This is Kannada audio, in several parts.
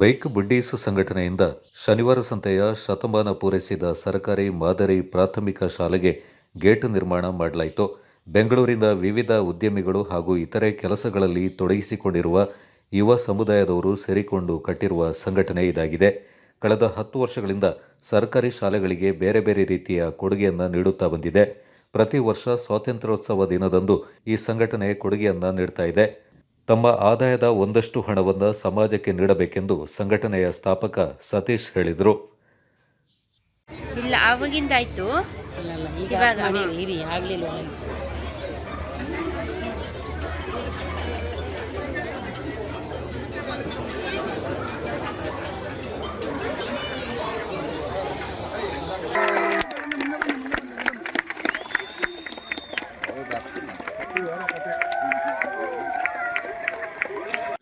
ಬೈಕ್ ಬುಡ್ಡೀಸ್ ಸಂಘಟನೆಯಿಂದ ಶನಿವಾರ ಸಂತೆಯ ಶತಮಾನ ಪೂರೈಸಿದ ಸರ್ಕಾರಿ ಮಾದರಿ ಪ್ರಾಥಮಿಕ ಶಾಲೆಗೆ ಗೇಟ್ ನಿರ್ಮಾಣ ಮಾಡಲಾಯಿತು. ಬೆಂಗಳೂರಿನ ವಿವಿಧ ಉದ್ಯಮಿಗಳು ಹಾಗೂ ಇತರೆ ಕೆಲಸಗಳಲ್ಲಿ ತೊಡಗಿಸಿಕೊಂಡಿರುವ ಯುವ ಸಮುದಾಯದವರು ಸೇರಿಕೊಂಡು ಕಟ್ಟಿರುವ ಸಂಘಟನೆ ಇದಾಗಿದೆ. ಕಳೆದ ಹತ್ತು ವರ್ಷಗಳಿಂದ ಸರ್ಕಾರಿ ಶಾಲೆಗಳಿಗೆ ಬೇರೆ ಬೇರೆ ರೀತಿಯ ಕೊಡುಗೆಯನ್ನು ನೀಡುತ್ತಾ ಬಂದಿದೆ. ಪ್ರತಿ ವರ್ಷ ಸ್ವಾತಂತ್ರ್ಯೋತ್ಸವ ದಿನದಂದು ಈ ಸಂಘಟನೆ ಕೊಡುಗೆಯನ್ನು ನೀಡ್ತಾ ಇದೆ. ತಮ್ಮ ಆದಾಯದ ಒಂದಷ್ಟು ಹಣವನ್ನು ಸಮಾಜಕ್ಕೆ ನೀಡಬೇಕೆಂದು ಸಂಘಟನೆಯ ಸ್ಥಾಪಕ ಸತೀಶ್ ಹೇಳಿದರು. ಇಲ್ಲ ಆವಾಗಿಂದ ಆಯ್ತು. ಈಗ ಇವಾಗ, ಮಾಡಿರಿ ಇರಿ ಆಗ್ಲಿಲ್ಲ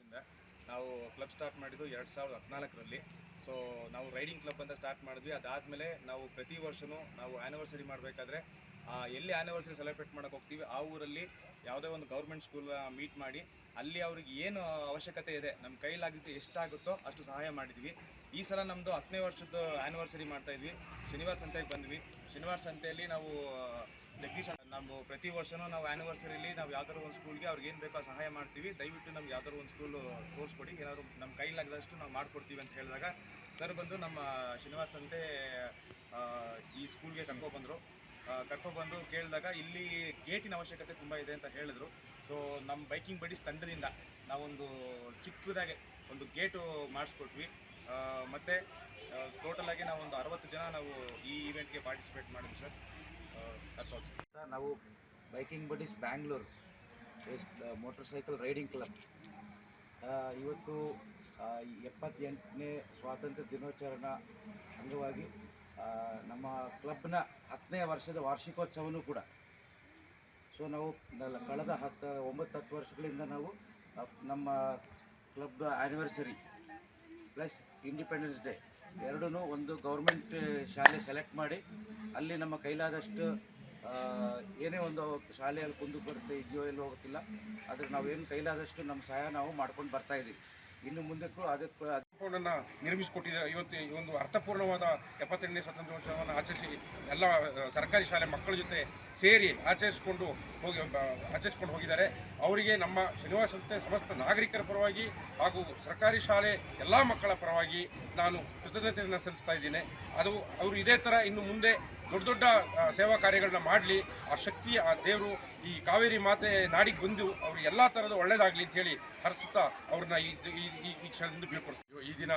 ಇಂದ ನಾವು ಕ್ಲಬ್ ಸ್ಟಾರ್ಟ್ ಮಾಡಿದ್ದು ಎರಡು ಸಾವಿರದ ಹದಿನಾಲ್ಕರಲ್ಲಿ. ಸೊ ನಾವು ರೈಡಿಂಗ್ ಕ್ಲಬ್ ಅಂತ ಸ್ಟಾರ್ಟ್ ಮಾಡಿದ್ವಿ. ಅದಾದಮೇಲೆ ನಾವು ಪ್ರತಿ ವರ್ಷವೂ ನಾವು ಆ್ಯನಿವರ್ಸರಿ ಮಾಡಬೇಕಾದ್ರೆ ಎಲ್ಲಿ ಆ್ಯನಿವರ್ಸರಿ ಸೆಲೆಬ್ರೇಟ್ ಮಾಡೋಕೆ ಹೋಗ್ತೀವಿ, ಆ ಊರಲ್ಲಿ ಯಾವುದೇ ಒಂದು ಗೌರ್ಮೆಂಟ್ ಸ್ಕೂಲ್ ಮೀಟ್ ಮಾಡಿ, ಅಲ್ಲಿ ಅವ್ರಿಗೆ ಏನು ಅವಶ್ಯಕತೆ ಇದೆ ನಮ್ಮ ಕೈಲಾಗಿದ್ದು ಎಷ್ಟಾಗುತ್ತೋ ಅಷ್ಟು ಸಹಾಯ ಮಾಡಿದ್ವಿ. ಈ ಸಲ ನಮ್ಮದು ಹತ್ತನೇ ವರ್ಷದ ಆ್ಯನಿವರ್ಸರಿ ಮಾಡ್ತಾ ಇದ್ವಿ. ಶನಿವಾರ ಸಂತೆಗೆ ಬಂದ್ವಿ. ಶನಿವಾರ ಸಂತೆಯಲ್ಲಿ ನಾವು ಜಗದೀಶ್ ನಾವು ಪ್ರತಿ ವರ್ಷನೂ ನಾವು ಆ್ಯನಿವರ್ಸರಿಲಿ ನಾವು ಯಾವ್ದಾದ್ರು ಒಂದು ಸ್ಕೂಲ್ಗೆ ಅವ್ರಿಗೆ ಏನು ಬೇಕೋ ಸಹಾಯ ಮಾಡ್ತೀವಿ. ದಯವಿಟ್ಟು ನಮ್ಗೆ ಯಾವ್ದಾದ್ರು ಒಂದು ಸ್ಕೂಲ್ ತೋರಿಸ್ಕೊಡಿ. ಏನಾದರೂ ನಮ್ಮ ಕೈಲಾಗದಷ್ಟು ನಾವು ಮಾಡಿಕೊಡ್ತೀವಿ ಅಂತ ಹೇಳಿದಾಗ ಸರ್ ಬಂದು ನಮ್ಮ ಸಂತೆ ಆ, ಈ ಸ್ಕೂಲ್ಗೆ ಕರ್ಕೊಬಂದರು ಕರ್ಕೊಬಂದು ಕೇಳಿದಾಗ ಇಲ್ಲಿ ಗೇಟಿನ ಅವಶ್ಯಕತೆ ತುಂಬ ಇದೆ ಅಂತ ಹೇಳಿದ್ರು. ಸೊ ನಮ್ಮ ಬೈಕಿಂಗ್ ಬಡೀಸ್ ತಂಡದಿಂದ ನಾವೊಂದು ಚಿಕ್ಕದಾಗೆ ಒಂದು ಗೇಟು ಮಾಡಿಸ್ಕೊಟ್ವಿ. ಮತ್ತು ಮತ್ತೆ ಟೋಟಲ್ ಆಗಿ ನಾವೊಂದು ಅರವತ್ತು ಜನ ನಾವು ಈ ಇವೆಂಟ್ಗೆ ಪಾರ್ಟಿಸಿಪೇಟ್ ಮಾಡಿದ್ವಿ ಸರ್. ಅಂತ ನಾವು biking buddies Bangalore motorcycle riding club ಇವತ್ತು ಎಪ್ಪತ್ತೆಂಟನೇ ಸ್ವಾತಂತ್ರ್ಯ ದಿನಾಚರಣೆ ಅಂಗವಾಗಿ ನಮ್ಮ ಕ್ಲಬ್ನ ಹತ್ತನೇ ವರ್ಷದ ವಾರ್ಷಿಕೋತ್ಸವನೂ ಕೂಡ. ಸೊ ನಾವು ಕಳೆದ ಹತ್ತು, ಒಂಬತ್ತು ಹತ್ತು ವರ್ಷಗಳಿಂದ ನಾವು ನಮ್ಮ club anniversary plus independence day ಎರಡೂ ಒಂದು ಗೌರ್ಮೆಂಟ್ ಶಾಲೆ ಸೆಲೆಕ್ಟ್ ಮಾಡಿ ಅಲ್ಲಿ ನಮ್ಮ ಕೈಲಾದಷ್ಟು ಏನೇ ಒಂದು ಶಾಲೆಯಲ್ಲಿ ಕುಂದುಕೊರತೆ ಇದೆಯೋ ಎಲ್ಲೋ ಹೋಗ್ತಿಲ್ಲ ಆದರೆ ನಾವೇನು ಕೈಲಾದಷ್ಟು ನಮ್ಮ ಸಹಾಯ ನಾವು ಮಾಡ್ಕೊಂಡು ಬರ್ತಾ ಇದ್ದೀವಿ ಇನ್ನು ಮುಂದಕ್ಕೂ ಅದಕ್ಕೆ ಕಾಂಪೌಂಡನ್ನು ನಿರ್ಮಿಸಿಕೊಟ್ಟಿದೆ. ಇವತ್ತು ಈ ಒಂದು ಅರ್ಥಪೂರ್ಣವಾದ ಎಪ್ಪತ್ತೆಂಟನೇ ಸ್ವಾತಂತ್ರ್ಯೋತ್ಸವವನ್ನು ಆಚರಿಸಿ ಎಲ್ಲ ಸರ್ಕಾರಿ ಶಾಲೆ ಮಕ್ಕಳ ಜೊತೆ ಸೇರಿ ಆಚರಿಸಿಕೊಂಡು ಹೋಗಿ ಆಚರಿಸ್ಕೊಂಡು ಹೋಗಿದ್ದಾರೆ. ಅವರಿಗೆ ನಮ್ಮ ಶನಿವಾರ ಸಂತೆ ಸಮಸ್ತ ನಾಗರಿಕರ ಪರವಾಗಿ ಹಾಗೂ ಸರ್ಕಾರಿ ಶಾಲೆ ಎಲ್ಲ ಮಕ್ಕಳ ಪರವಾಗಿ ನಾನು ಕೃತಜ್ಞತೆಯನ್ನು ಸಲ್ಲಿಸ್ತಾ ಇದ್ದೀನಿ. ಅದು ಅವರು ಇದೇ ಥರ ಇನ್ನು ಮುಂದೆ ದೊಡ್ಡ ದೊಡ್ಡ ಸೇವಾ ಕಾರ್ಯಗಳನ್ನ ಮಾಡಲಿ, ಆ ಶಕ್ತಿ, ಆ ದೇವರು ಈ ಕಾವೇರಿ ಮಾತೆ ನಾಡಿಗೆ ಬಂದು ಅವ್ರು ಎಲ್ಲ ಥರದ ಒಳ್ಳೇದಾಗಲಿ ಅಂತೇಳಿ ಹರಿಸುತ್ತಾ ಅವ್ರನ್ನ ಈ, ಈ- ಕ್ಷಣದಿಂದ ಬೀಳ್ಕೊಡ್ತೀವಿ. ಈ ದಿನ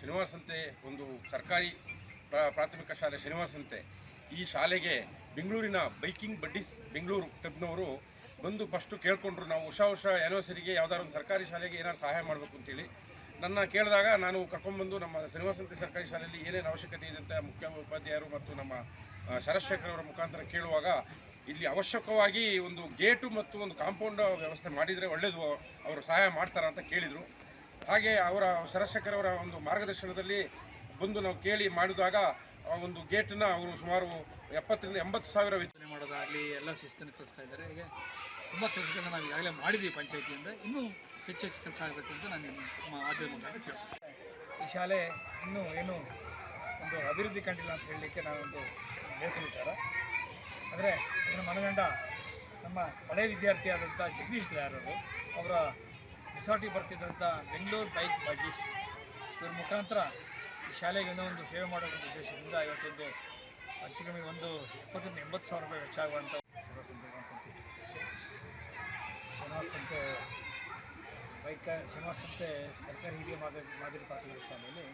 ಶನಿವಾರ ಸಂತೆ ಒಂದು ಸರ್ಕಾರಿ ಪ್ರಾ- ಪ್ರಾಥಮಿಕ ಶಾಲೆ ಶನಿವಾರ ಸಂತೆ ಈ ಶಾಲೆಗೆ ಬೆಂಗಳೂರಿನ ಬೈಕಿಂಗ್ ಬಡ್ಡಿಸ್ ಬೆಂಗಳೂರು ಕ್ಲಬ್ನವರು ಬಂದು ಫಸ್ಟು ಕೇಳಿಕೊಂಡ್ರು ನಾವು ಹೊಸ ವರ್ಷ ಆ್ಯನಿವರ್ಸರಿಗೆ ಯಾವ್ದಾದ್ರು ಒಂದು ಸರ್ಕಾರಿ ಶಾಲೆಗೆ ಏನಾದ್ರು ಸಹಾಯ ಮಾಡಬೇಕು ಅಂತೇಳಿ ನನ್ನ ಕೇಳಿದಾಗ ನಾನು ಕರ್ಕೊಂಡ್ಬಂದು ನಮ್ಮ ಶ್ರೀನಿವಾಸಂತಿ ಸಂತೆ ಸರ್ಕಾರಿ ಶಾಲೆಯಲ್ಲಿ ಏನೇನು ಅವಶ್ಯಕತೆ ಇದೆ ಅಂತ ಮುಖ್ಯ ಉಪಾಧ್ಯಾಯರು ಮತ್ತು ನಮ್ಮ ಶರಶೇಖರ್ ಅವರ ಮುಖಾಂತರ ಕೇಳುವಾಗ ಇಲ್ಲಿ ಅವಶ್ಯಕವಾಗಿ ಒಂದು ಗೇಟು ಮತ್ತು ಒಂದು ಕಾಂಪೌಂಡ್ ವ್ಯವಸ್ಥೆ ಮಾಡಿದರೆ ಒಳ್ಳೆಯದು ಅವರು ಸಹಾಯ ಮಾಡ್ತಾರೆ ಅಂತ ಕೇಳಿದರು. ಹಾಗೆ ಅವರ, ಶರಶೇಖರ್ ಅವರ ಒಂದು ಮಾರ್ಗದರ್ಶನದಲ್ಲಿ ಬಂದು ನಾವು ಕೇಳಿ ಮಾಡಿದಾಗ ಆ ಒಂದು ಗೇಟನ್ನ ಅವರು ಸುಮಾರು ಎಪ್ಪತ್ತರಿಂದ ಎಂಬತ್ತು ಸಾವಿರ ವಿತರಣೆ ಮಾಡೋದಾಗಲಿ ಎಲ್ಲ ಶಿಸ್ತನ್ನು ಕಲಿಸ್ತಾ ಇದ್ದಾರೆ. ಹೀಗೆ ತುಂಬ ಕೆಲಸಗಳನ್ನ ನಾವು ಈಗಾಗಲೇ ಮಾಡಿದ್ದೀವಿ ಪಂಚಾಯತಿಯಿಂದ. ಇನ್ನೂ ಹೆಚ್ಚು ಹೆಚ್ಚು ಕೆಲಸ ಆಗಬೇಕು ಅಂತ ನಾನು ನಿಮ್ಮ ಮುಖಾಂತರ ಕೇಳ್ತೀನಿ. ಈ ಶಾಲೆ ಇನ್ನೂ ಏನು ಒಂದು ಅಭಿವೃದ್ಧಿ ಕಂಡಿಲ್ಲ ಅಂತ ಹೇಳಲಿಕ್ಕೆ ನಾನೊಂದು ಬೇಸರ ವಿಚಾರ. ಆದರೆ ಇದನ್ನು ಮನಗಂಡ ನಮ್ಮ ಹಳೆಯ ವಿದ್ಯಾರ್ಥಿಯಾದಂಥ ಜಗದೀಶ್ ಲಾರರು ಅವರ ರಿಸಾರ್ಟಿಗೆ ಬರ್ತಿದ್ದಂಥ ಬೆಂಗಳೂರು ಬೈಕ್ ಬಡ್ಡೀಸ್ ಇವ್ರ ಮುಖಾಂತರ ಈ ಶಾಲೆಗೆ ಏನೋ ಒಂದು ಸೇವೆ ಮಾಡೋ ಉದ್ದೇಶದಿಂದ ಇವತ್ತೊಂದು ಹೆಚ್ಚು ಕಮ್ಮಿ ಒಂದು ಎಪ್ಪತ್ತರಿಂದ ಎಂಬತ್ತು ಸಾವಿರ ರೂಪಾಯಿ ವೆಚ್ಚ ಆಗುವಂಥ ಸಂತೆ ಬೈಕ್ ಶನಿವಾರ ಸಂಸ್ಥೆ ಸರ್ಕಾರಿ ಹಿರಿಯ ಮಾದರಿ ಮಾದರಿ ಪ್ರಾಥಮಿಕ ಶಾಲೆಯಲ್ಲಿ